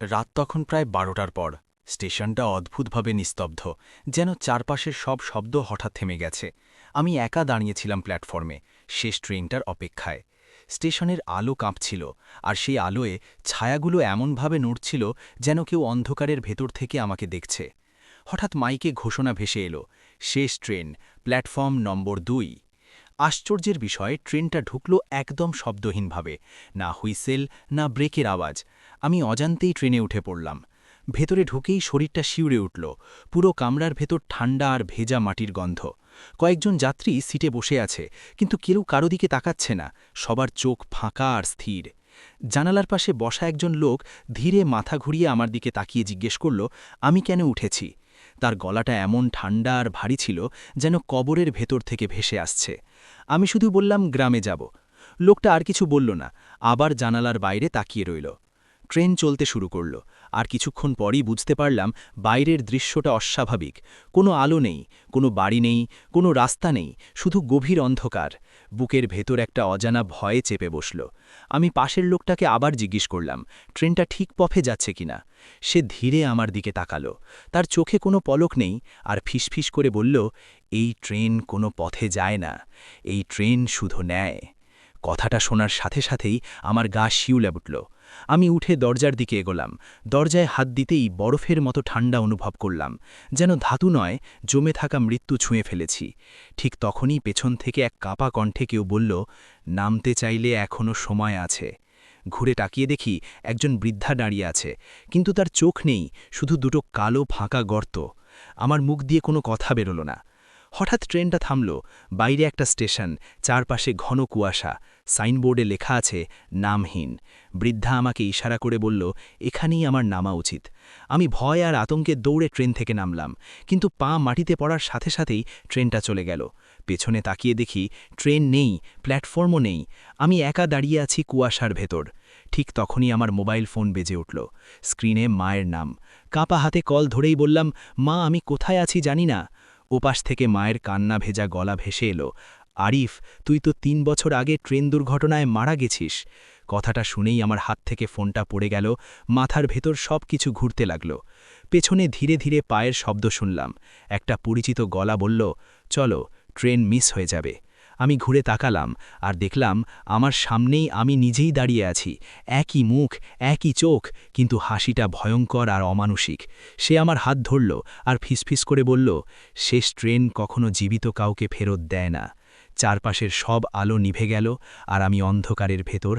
রাত তখন প্রায় বারোটার পর। স্টেশনটা অদ্ভুতভাবে নিস্তব্ধ, যেন চারপাশের সব শব্দ হঠাৎ থেমে গেছে। আমি একা দাঁড়িয়েছিলাম প্ল্যাটফর্মে, শেষ ট্রেনটার অপেক্ষায়। স্টেশনের আলো কাঁপছিল, আর সেই আলোয় ছায়াগুলো এমনভাবে নড়ছিল যেন কেউ অন্ধকারের ভেতর থেকে আমাকে দেখছে। হঠাৎ মাইকে ঘোষণা ভেসে এলো, শেষ ট্রেন, প্ল্যাটফর্ম নম্বর দুই। আশ্চর্যের বিষয় ট্রেনটা ঢুকল একদম শব্দহীনভাবে, না হুইসেল, না ব্রেকের আওয়াজ। আমি অজান্তেই ট্রেনে উঠে পড়লাম। ভেতরে ঢুকেই শরীরটা শিউরে উঠল। পুরো কামরার ভেতর ঠান্ডা আর ভেজা মাটির গন্ধ। কয়েকজন যাত্রী সিটে বসে আছে, কিন্তু কেউ কারও দিকে তাকাচ্ছে না। সবার চোখ ফাঁকা আর স্থির। জানালার পাশে বসা একজন লোক ধীরে মাথা ঘুরিয়ে আমার দিকে তাকিয়ে জিজ্ঞেস করল, আমি কেন উঠেছি? তার গলাটা এমন ঠান্ডা আর ভারী ছিল যেন কবরের ভেতর থেকে ভেসে আসছে। আমি শুধু বললাম, গ্রামে যাব। লোকটা আর কিছু বলল না, আবার জানালার বাইরে তাকিয়ে রইল। ট্রেন চলতে শুরু করল। আর কিছুক্ষণ পরই বুঝতে পারলাম, বাইরের দৃশ্যটা অস্বাভাবিক। কোনো আলো নেই, কোনো বাড়ি নেই, কোনো রাস্তা নেই, শুধু গভীর অন্ধকার। বুকের ভেতর একটা অজানা ভয়ে চেপে বসল। আমি পাশের লোকটাকে আবার জিজ্ঞেস করলাম, ট্রেনটা ঠিক পথে যাচ্ছে কিনা? সে ধীরে আমার দিকে তাকালো। তার চোখে কোনো পলক নেই, আর ফিসফিস করে বলল, এই ট্রেন কোনো পথে যায় না। এই ট্রেন শুধু নেয় কথাটা শোনার সাথে সাথেই আমার গা শিউলে উঠল। আমি উঠে দরজার দিকে এগোলাম। দরজায় হাত দিতেই বরফের মতো ঠান্ডা অনুভব করলাম, যেন ধাতু নয়, জমে থাকা মৃত্যু ছুঁয়ে ফেলেছি। ঠিক তখনই পেছন থেকে এক কাপা কণ্ঠে কেউ বলল, নামতে চাইলে এখনও সময় আছে। ঘুরে তাকিয়ে দেখি একজন বৃদ্ধা দাঁড়িয়ে আছে, কিন্তু তার চোখ নেই, শুধু দুটো কালো ফাঁকা গর্ত। আমার মুখ দিয়ে কোনো কথা বেরোল না। হঠাৎ ট্রেনটা থামল, বাইরে একটা স্টেশন, চারপাশে ঘন কুয়াশা। সাইনবোর্ডে লেখা আছে, নামহীন। বৃদ্ধা আমাকে ইশারা করে বলল, এখানেই আমার নামা উচিত। আমি ভয় আর আতঙ্কে দৌড়ে ট্রেন থেকে নামলাম, কিন্তু পা মাটিতে পড়ার সাথে সাথেই ট্রেনটা চলে গেল। পেছনে তাকিয়ে দেখি, ট্রেন নেই, প্ল্যাটফর্মও নেই। আমি একা দাঁড়িয়ে আছি কুয়াশার ভেতর। ঠিক তখনই আমার মোবাইল ফোন বেজে উঠল, স্ক্রিনে মায়ের নাম। কাপা হাতে কল ধরেই বললাম, মা, আমি কোথায় আছি জানি না। ওপাশ থেকে মায়ের কান্না ভেজা গলা ভেসে এলো, আরিফ, তুই তো তিন বছর আগে ট্রেন দুর্ঘটনায় মারা গেছিস। কথাটা শুনেই আমার হাত থেকে ফোনটা পড়ে গেল, মাথার ভেতর সব কিছু ঘুরতে লাগল। পেছনে ধীরে ধীরে পায়ের শব্দ শুনলাম, একটা পরিচিত গলা বলল, চলো, ট্রেন মিস হয়ে যাবে। আমি ঘুরে তাকালাম আর দেখলাম আমার সামনেই আমি নিজেই দাঁড়িয়ে আছি। একই মুখ, একই চোখ, কিন্তু হাসিটা ভয়ঙ্কর আর অমানসিক। সে আমার হাত ধরল আর ফিসফিস করে বলল, শেষ ট্রেন কখনো জীবিত কাউকে ফেরত দেয় না। চারপাশের সব আলো নিভে গেল আর আমি অন্ধকারের ভেতর